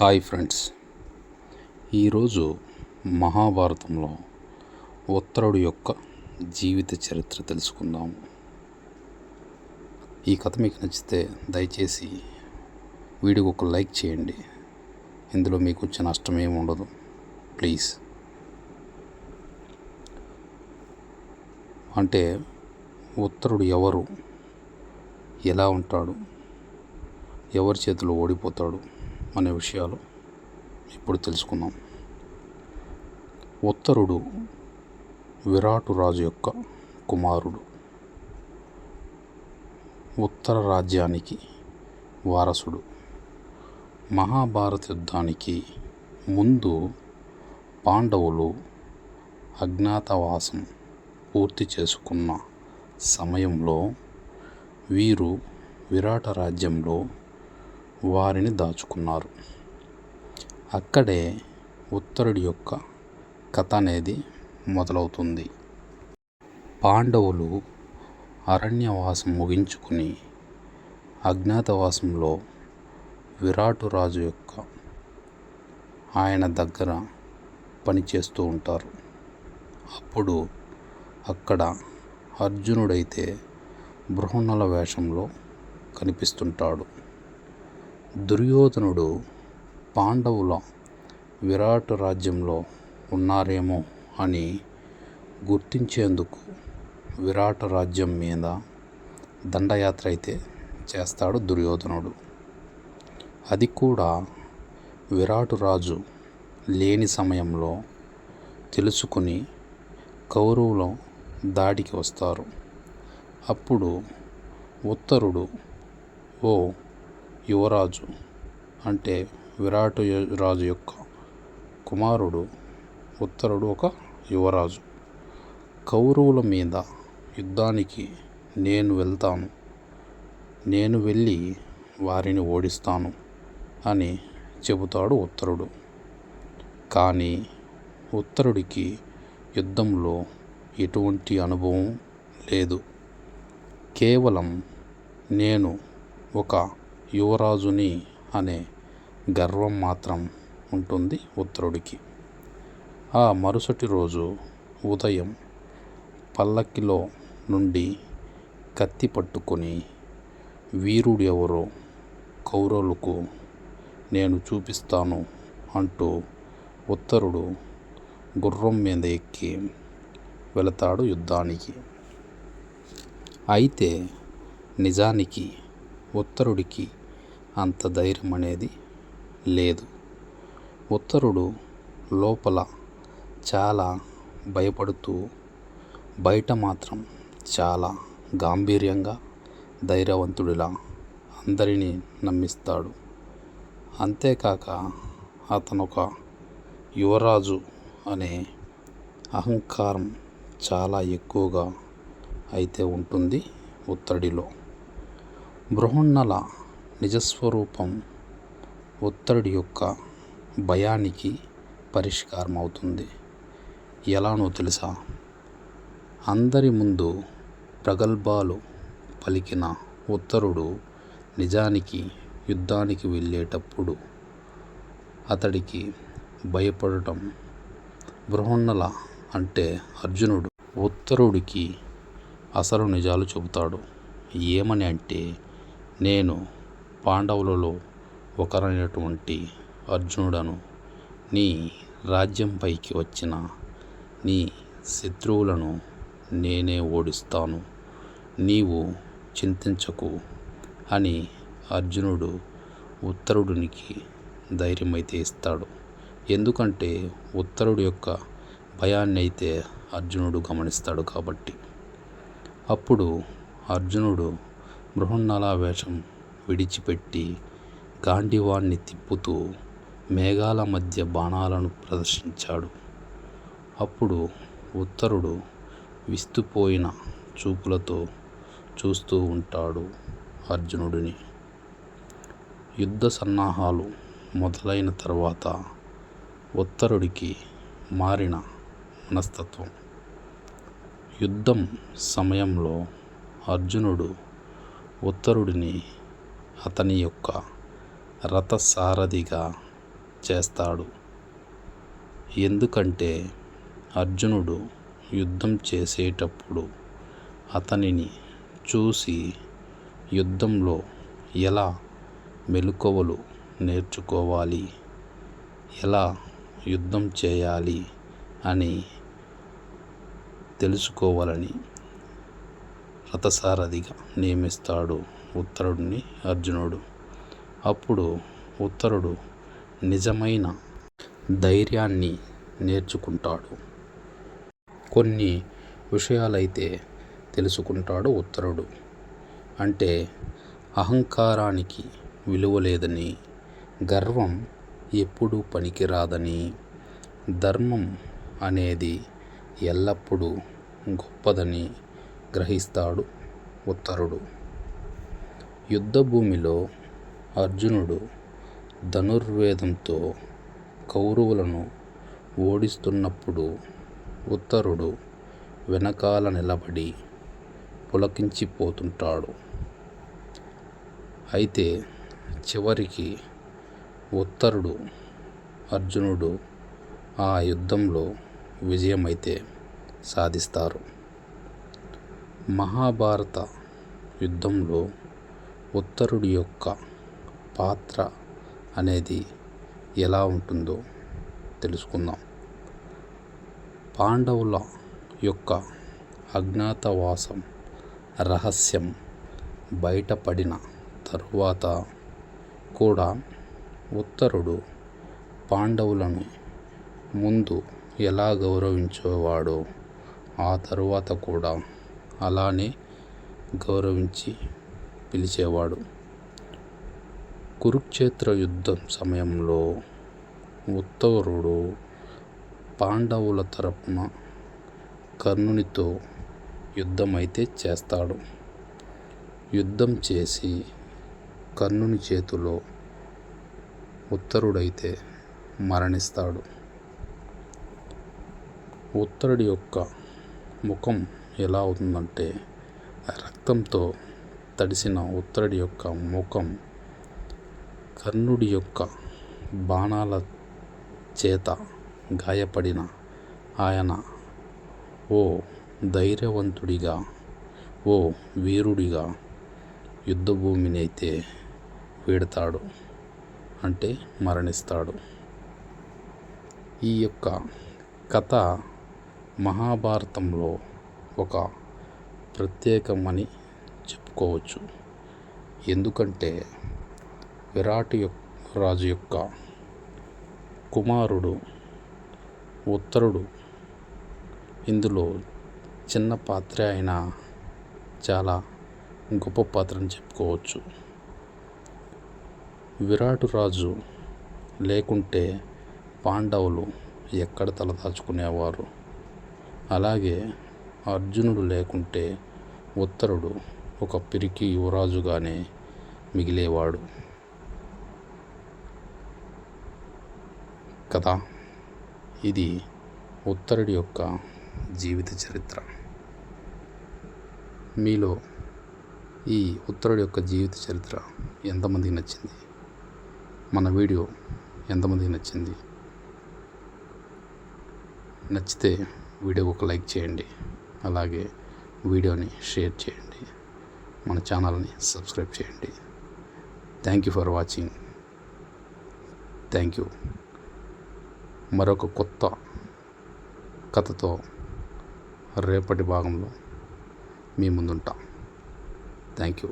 Hi friends. ఈరోజు మహాభారతంలో ఉత్తరుడు యొక్క జీవిత చరిత్ర తెలుసుకుందాము ఈ కథ మీకు నచ్చితే దయచేసి వీడియోకి ఒక లైక్ చేయండి. ఇందులో మీకు వచ్చే నష్టం ఏమి ఉండదు. ప్లీజ్. అంటే ఉత్తరుడు ఎవరు? ఎలా ఉంటాడు? ఎవరి చేతిలో ఓడిపోతాడు? అనే విషయాలు ఇప్పుడు తెలుసుకుందాం. ఉత్తరుడు విరాటు రాజు యొక్క కుమారుడు. ఉత్తర రాజ్యానికి వారసుడు. మహాభారత యుద్ధానికి ముందు పాండవులు అజ్ఞాతవాసం పూర్తి చేసుకున్న సమయంలో వీరు విరాట రాజ్యంలో వారిని దాచుకున్నారు. అక్కడే ఉత్తరుడి యొక్క కథ అనేది మొదలవుతుంది. పాండవులు అరణ్యవాసం ముగించుకుని అజ్ఞాతవాసంలో విరాటు రాజు యొక్క ఆయన దగ్గర పనిచేస్తూ ఉంటారు. అప్పుడు అక్కడ అర్జునుడైతే బృహణల వేషంలో కనిపిస్తుంటాడు. దుర్యోధనుడు పాండవుల విరాట్ రాజ్యంలో ఉన్నారేమో అని గుర్తించేందుకు విరాట రాజ్యం మీద దండయాత్ర అయితే చేస్తాడు దుర్యోధనుడు. అది కూడా విరాటు రాజు లేని సమయంలో తెలుసుకుని కౌరవులు దాడికి వస్తారు. అప్పుడు ఉత్తరుడు ఓ యువరాజు అంటే విరాట్ రాజు యొక్క కుమారుడు ఉత్తరుడు ఒక యువరాజు. కౌరవుల మీద యుద్ధానికి నేను వెళ్తాను. నేను వెళ్ళి వారిని ఓడిస్తాను అని చెబుతాడు ఉత్తరుడు. కానీ ఉత్తరుడికి యుద్ధంలో ఎటువంటి అనుభవం లేదు. కేవలం నేను ఒక యువరాజుని అనే గర్వం మాత్రం ఉంటుంది ఉత్తరుడికి. ఆ మరుసటి రోజు ఉదయం పల్లకిలో నుండి కత్తి పట్టుకొని వీరుడు ఎవరో కౌరవులకు నేను చూపిస్తాను అంటూ ఉత్తరుడు గుర్రం మీద ఎక్కి వెళతాడు యుద్ధానికి. అయితే నిజానికి ఉత్తరుడికి అంత ధైర్యం అనేది లేదు. ఉత్తరుడు లోపల చాలా భయపడుతూ బయట మాత్రం చాలా గాంభీర్యంగా ధైర్యవంతుడిలా అందరినీ నమ్మిస్తాడు. అంతేకాక అతను ఒక యువరాజు అనే అహంకారం చాలా ఎక్కువగా అయితే ఉంటుంది ఉత్తడిలో బృహన్నల నిజస్వరూపం ఒత్తిడి యొక్క భయానికి పరిష్కారం అవుతుంది ఎలానో తెలుసా? అందరి ముందు ప్రగల్భాలు పలికిన ఉత్తరుడు నిజానికి యుద్ధానికి వెళ్ళేటప్పుడు అతడికి భయపడటం బృహన్నల అంటే అర్జునుడు ఉత్తరుడికి అసలు నిజాలు చెబుతాడు. ఏమని అంటే నేను పాండవులలో ఒకరైనటువంటి అర్జునుడను నీ రాజ్యంపైకి వచ్చిన నీ శత్రువులను నేనే ఓడిస్తాను. నీవు చింతించకు అని అర్జునుడు ఉత్తరుడినికి ధైర్యమైతే ఇస్తాడు. ఎందుకంటే ఉత్తరుడు యొక్క భయాన్ని అయితే అర్జునుడు గమనిస్తాడు కాబట్టి. అప్పుడు అర్జునుడు బృహన్నల వేషం విడిచిపెట్టి గాండివాణ్ణి తిప్పుతూ మేఘాల మధ్య బాణాలను ప్రదర్శించాడు. అప్పుడు ఉత్తరుడు విస్తుపోయిన చూపులతో చూస్తూ ఉంటాడు అర్జునుడిని. యుద్ధ సన్నాహాలు మొదలైన తర్వాత ఉత్తరుడికి మారిన మనస్తత్వం. యుద్ధం సమయంలో అర్జునుడు ఉత్తరుడిని అతని యొక్క రథసారథిగా చేస్తాడు. ఎందుకంటే అర్జునుడు యుద్ధం చేసేటప్పుడు అతనిని చూసి యుద్ధంలో ఎలా మెలకువలు నేర్చుకోవాలి ఎలా యుద్ధం చేయాలి అని తెలుసుకోవాలని రథసారథిగా నియమిస్తాడు. ఉత్తరుడిని అర్జునుడు. అప్పుడు ఉత్తరుడు నిజమైన ధైర్యాన్ని నేర్చుకుంటాడు. కొన్ని విషయాలైతే తెలుసుకుంటాడు ఉత్తరుడు. అంటే అహంకారానికి విలువ లేదని గర్వం ఎప్పుడూ పనికిరాదని ధర్మం అనేది ఎల్లప్పుడూ గొప్పదని గ్రహిస్తాడు ఉత్తరుడు. యుద్ధభూమిలో అర్జునుడు ధనుర్వేదంతో కౌరవులను ఓడిస్తున్నప్పుడు ఉత్తరుడు వెనకాల నిలబడి పులకించిపోతుంటాడు. అయితే చివరికి ఉత్తరుడు అర్జునుడు ఆ యుద్ధంలో విజయమైతే సాధిస్తారు. మహాభారత యుద్ధంలో ఉత్తరుడి యొక్క పాత్ర అనేది ఎలా ఉంటుందో తెలుసుకుందాం. పాండవుల యొక్క అజ్ఞాతవాసం రహస్యం బయటపడిన తరువాత కూడా ఉత్తరుడు పాండవులను ముందు ఎలా గౌరవించేవాడో ఆ తరువాత కూడా అలానే గౌరవించి పిలిచేవాడు. కురుక్షేత్ర యుద్ధం సమయంలో ఉత్తవరుడు పాండవుల తరపున కర్ణునితో యుద్ధమైతే చేస్తాడు. యుద్ధం చేసి కర్ణుని చేతిలో ఉత్తరుడైతే మరణిస్తాడు. ఉత్తరుడి యొక్క ముఖం ఎలా అవుతుందంటే రక్తంతో తడిసిన ఉత్తరుడి యొక్క ముఖం కర్ణుడి యొక్క బాణాల చేత గాయపడిన ఆయన ఓ ధైర్యవంతుడిగా ఓ వీరుడిగా యుద్ధభూమిని అయితే వీడతాడు అంటే మరణిస్తాడు. ఈ యొక్క కథ మహాభారతంలో ఒక ప్రత్యేకమని చెప్పుకోవచ్చు. ఎందుకంటే విరాట్ యొక్క రాజు యొక్క కుమారుడు ఉత్తరుడు. ఇందులో చిన్న పాత్ర అయినా చాలా గొప్ప పాత్రని చెప్పుకోవచ్చు. విరాట్ రాజు లేకుంటే పాండవులు ఎక్కడ తలదాచుకునేవారు అలాగే అర్జునుడు లేకుంటే ఉత్తరుడు ఒక పిరికి యువరాజుగానే మిగిలేవాడు. కదా? ఇది ఉత్తరుడి యొక్క జీవిత చరిత్ర. మీలో ఈ ఉత్తరుడి యొక్క జీవిత చరిత్ర ఎంతమందికి నచ్చింది? మన వీడియో ఎంతమందికి నచ్చింది? నచ్చితే వీడియో ఒక లైక్ చేయండి. అలాగే వీడియోని షేర్ చేయండి. మన ఛానల్ని సబ్స్క్రైబ్ చేయండి. Thank you for watching thank you మరొక కొత్త కథతో రేపటి భాగంలో మీ ముందుంటాం. Thank you